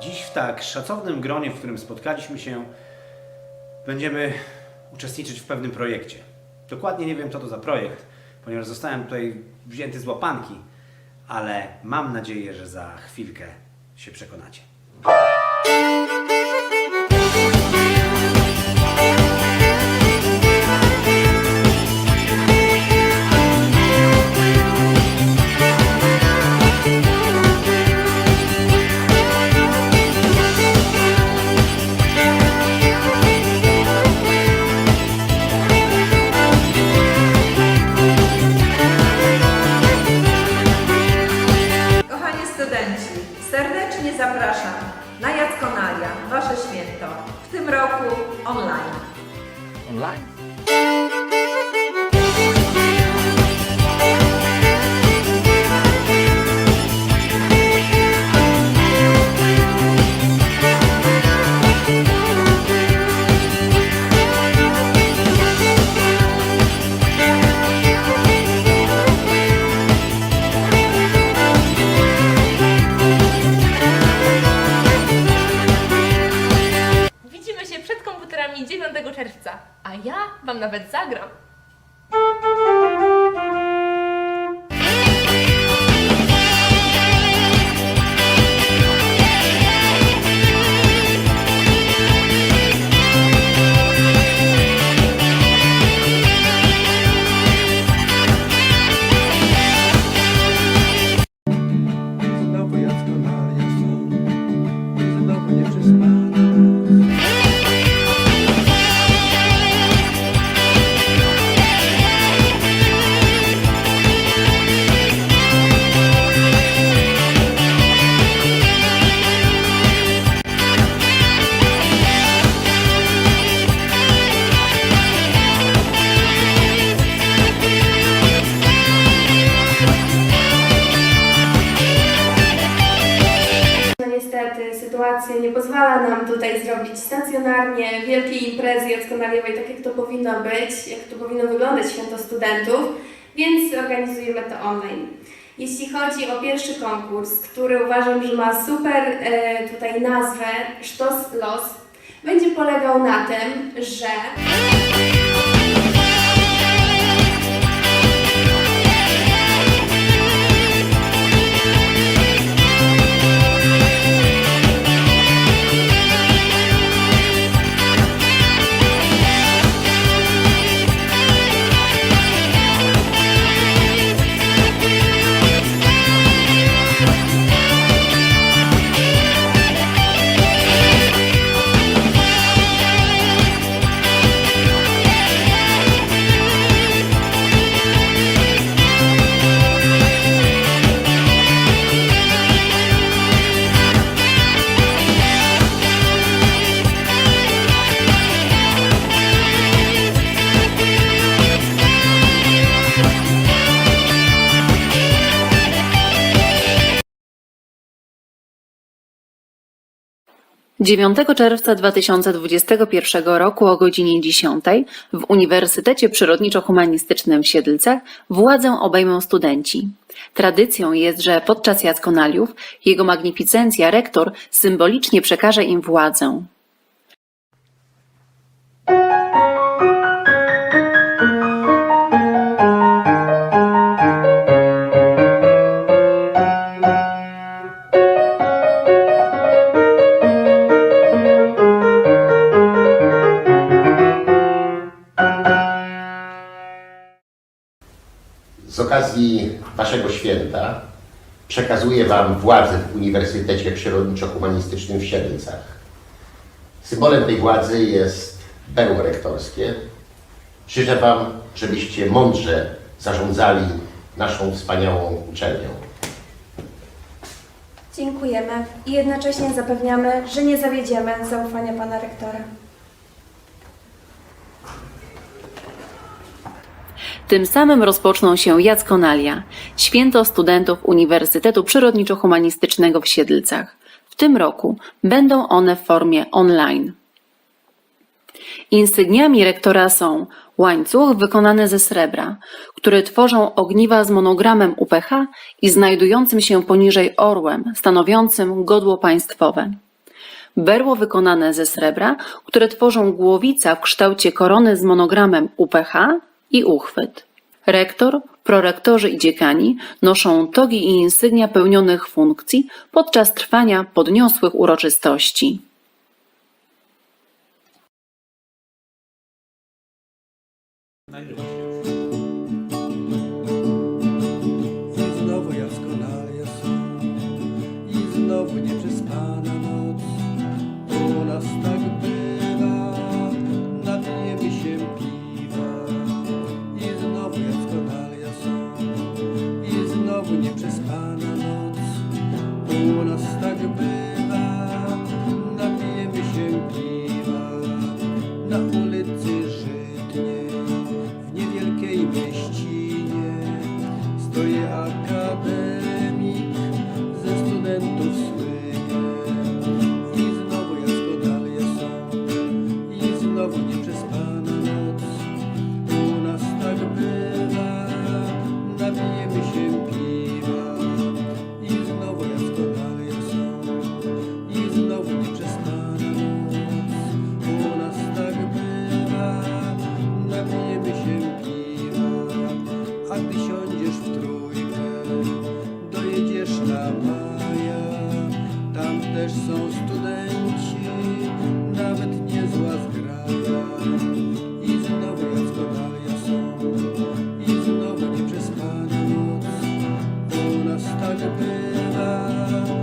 Dziś w tak szacownym gronie, w którym spotkaliśmy się, będziemy uczestniczyć w pewnym projekcie. Dokładnie nie wiem, co to za projekt, ponieważ zostałem tutaj wzięty z łapanki, ale mam nadzieję, że za chwilkę się przekonacie. Nawet zagram. Tutaj zrobić stacjonarnie wielkiej imprezy jackonaliowej, tak jak to powinno być, jak to powinno wyglądać święto studentów, więc organizujemy to online. Jeśli chodzi o pierwszy konkurs, który uważam, że ma super e, tutaj nazwę Sztos Los, będzie polegał na tym, że Dziewiątego czerwca 2021 roku o godzinie 10 w Uniwersytecie Przyrodniczo-Humanistycznym w Siedlcach władzę obejmą studenci. Tradycją jest, że podczas jackonaliów jego magnificencja rektor symbolicznie przekaże im władzę. Waszego święta przekazuję Wam władzę w Uniwersytecie Przyrodniczo-Humanistycznym w Siedlcach. Symbolem tej władzy jest berło rektorskie. Życzę Wam, żebyście mądrze zarządzali naszą wspaniałą uczelnią. dziękujemy i jednocześnie zapewniamy, że nie zawiedziemy zaufania pana rektora. Tym samym rozpoczną się Jackonalia, święto studentów Uniwersytetu Przyrodniczo-Humanistycznego w Siedlcach. W tym roku będą one w formie online. Insygniami rektora są łańcuch wykonany ze srebra, które tworzą ogniwa z monogramem UPH i znajdującym się poniżej orłem, stanowiącym godło państwowe. Berło wykonane ze srebra, które tworzą głowica w kształcie korony z monogramem UPH i uchwyt. Rektor, prorektorzy i dziekani noszą togi i insygnia pełnionych funkcji podczas trwania podniosłych uroczystości. też są studenci, nawet niezła zgrada. I znowu rozgodają są, i znowu nieprzespana noc, u nas tak bywa.